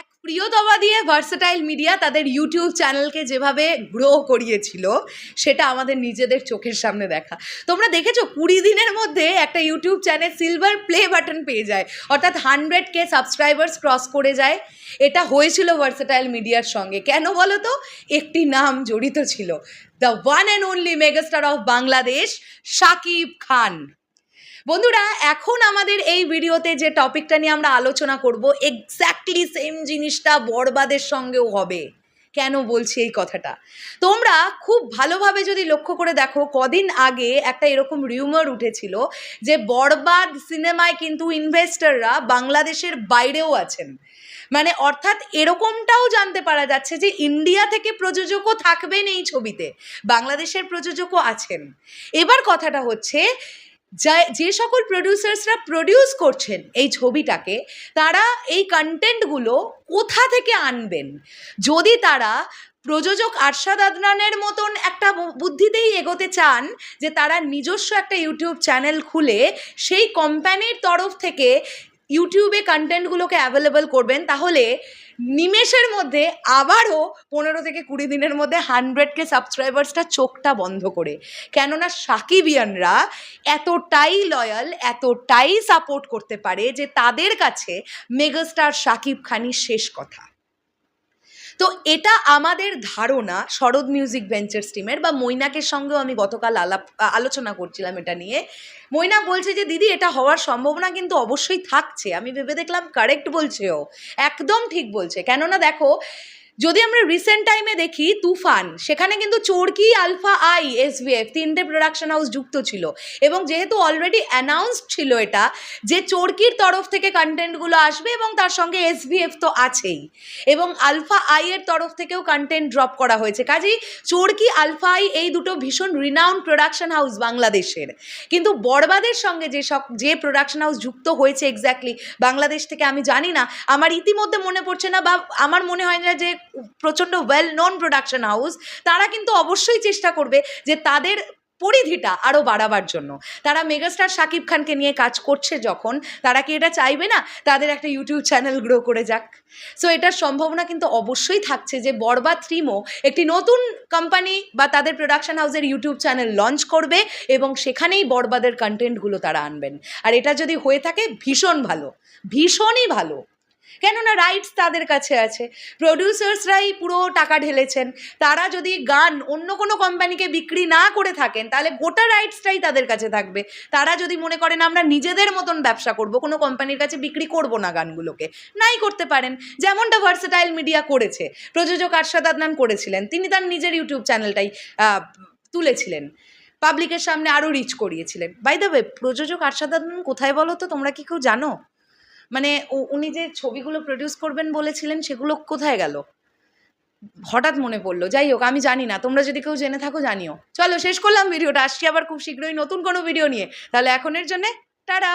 এক প্রিয়তমা দিয়ে ভার্সেটাইল মিডিয়া তাদের ইউটিউব চ্যানেলকে যেভাবে গ্রো করিয়েছিল, সেটা আমাদের নিজেদের চোখের সামনে দেখা। তোমরা দেখেছ কুড়ি দিনের মধ্যে একটা YouTube channel silver play button পেয়ে যায়, অর্থাৎ হান্ড্রেড কে সাবস্ক্রাইবার্স ক্রস করে যায়। এটা হয়েছিল ভার্সেটাইল মিডিয়ার সঙ্গে। কেন বলো তো? একটি নাম জড়িত ছিল। The one and only megastar of Bangladesh Shakib Khan. বন্ধুরা, এখন আমাদের এই ভিডিওতে যে টপিকটা নিয়ে আমরা আলোচনা করব এক্স্যাক্টলি সেম জিনিসটা বরবাদের সঙ্গেও হবে। কেন বলছি এই কথাটা? তোমরা খুব ভালোভাবে যদি লক্ষ্য করে দেখো, কদিন আগে একটা এরকম রিউমার উঠেছিল যে বরবাদ সিনেমায় কিন্তু ইনভেস্টররা বাংলাদেশের বাইরেও আছেন। মানে অর্থাৎ এরকমটাও জানতে পারা যাচ্ছে যে ইন্ডিয়া থেকে প্রযোজকও থাকবেন এই ছবিতে, বাংলাদেশের প্রযোজকও আছেন। এবার কথাটা হচ্ছে যা যে সকল প্রডিউসার্সরা প্রডিউস করছেন এই ছবিটাকে, তারা এই কন্টেন্টগুলো কোথা থেকে আনবেন? যদি তারা প্রযোজক আরশাদ আদনানের মতন একটা বুদ্ধিতেই এগোতে চান যে তারা নিজস্ব একটা ইউটিউব চ্যানেল খুলে সেই কোম্পানির তরফ থেকে ইউটিউবে কন্টেন্টগুলোকে অ্যাভেলেবল করবেন, তাহলে নিমেষের মধ্যে আবারও পনেরো থেকে কুড়ি দিনের মধ্যে হান্ড্রেডকে সাবস্ক্রাইবার্সটা চোখটা বন্ধ করে। কেননা সাকিবিয়ানরা এতটাই লয়াল এতটাই সাপোর্ট করতে পারে যে তাদের কাছে মেগাস্টার সাকিব খানই শেষ কথা। তো এটা আমাদের ধারণা শরৎ মিউজিক ভেঞ্চার্স টিমের বা মৈনাকের সঙ্গেও আমি গতকাল আলাপ আলোচনা করছিলাম এটা নিয়ে। মৈনাক বলছে যে, দিদি, এটা হওয়ার সম্ভাবনা কিন্তু অবশ্যই থাকছে। আমি ভেবে দেখলাম কারেক্ট বলছে ও একদম ঠিক বলছে। কেননা দেখো যদি আমরা রিসেন্ট টাইমে দেখি, তুফান, সেখানে কিন্তু চোরকি, আলফা, আই এসভিএফ তিনটে প্রোডাকশন হাউস যুক্ত ছিল। এবং যেহেতু অলরেডি অ্যানাউন্সড ছিল এটা, যে চোরকির তরফ থেকে কন্টেন্টগুলো আসবে এবং তার সঙ্গে এসভিএফ তো আছেই। এবং আলফা আই এর তরফ থেকেও কন্টেন্ট ড্রপ করা হয়েছে। কাজেই চোরকি, আলফা আই এই দুটো ভীষণ রিনাউন্ড প্রোডাকশন হাউস বাংলাদেশের। কিন্তু বরবাদের সঙ্গে যে সব যে প্রোডাকশন হাউস যুক্ত হয়েছে এক্স্যাক্টলি বাংলাদেশ থেকে আমি জানি না। আমার ইতিমধ্যে মনে পড়ছে না বা আমার মনে হয় না যে প্রচণ্ড ওয়েল নোন প্রোডাকশন হাউস তারা কিন্তু অবশ্যই চেষ্টা করবে যে তাদের পরিধিটা আরও বাড়াবার জন্য। তারা মেগাস্টার শাকিব খানকে নিয়ে কাজ করছে যখন, তারা কি এটা চাইবে না? তাদের একটা ইউটিউব চ্যানেল গ্রো করে যাক। সো এটার সম্ভাবনা কিন্তু অবশ্যই থাকছে যে বরবাদ থ্রিমো একটি নতুন কোম্পানি বা তাদের প্রোডাকশন হাউসের ইউটিউব চ্যানেল লঞ্চ করবে এবং সেখানেই বরবাদের কন্টেন্টগুলো তারা আনবেন। আর এটা যদি হয়ে থাকে, ভীষণ ভালো। ভীষণই ভালো। কেননা রাইটস তাদের কাছে আছে। প্রডিউসার্সরাই পুরো টাকা ঢেলেছেন। তারা যদি গান অন্য কোনো কোম্পানিকে বিক্রি না করে থাকেন, তাহলে গোটা রাইটসটাই তাদের কাছে থাকবে। তারা যদি মনে করেন, আমরা নিজেদের মতন ব্যবসা করব, কোনো কোম্পানির কাছে বিক্রি করব না গানগুলোকে। নাই করতে পারেন। যেমনটা ভার্সেটাইল মিডিয়া করেছে, প্রযোজক আরশাদ আদনান করেছিলেন। তিনি তার নিজের ইউটিউব চ্যানেলটাই তুলেছিলেন। পাবলিকের সামনে আরও রিচ করিয়েছিলেন। বাই দ্য ওয়ে প্রযোজক আরশাদ আদনান কোথায় বলো তো? তোমরা কি কেউ জানো? মানে উনি যে ছবিগুলো প্রডিউস করবেন বলেছিলেন, সেগুলো কোথায় গেল? হঠাৎ মনে পড়ল। যাই হোক, আমি জানি না। তোমরা যদি কেউ জেনে থাকো, জানিও। চলো, শেষ করলাম ভিডিওটা। আসছি আবার খুব শীঘ্রই নতুন কোনো ভিডিও নিয়ে। তাহলে এখনের জন্যে, টাটা!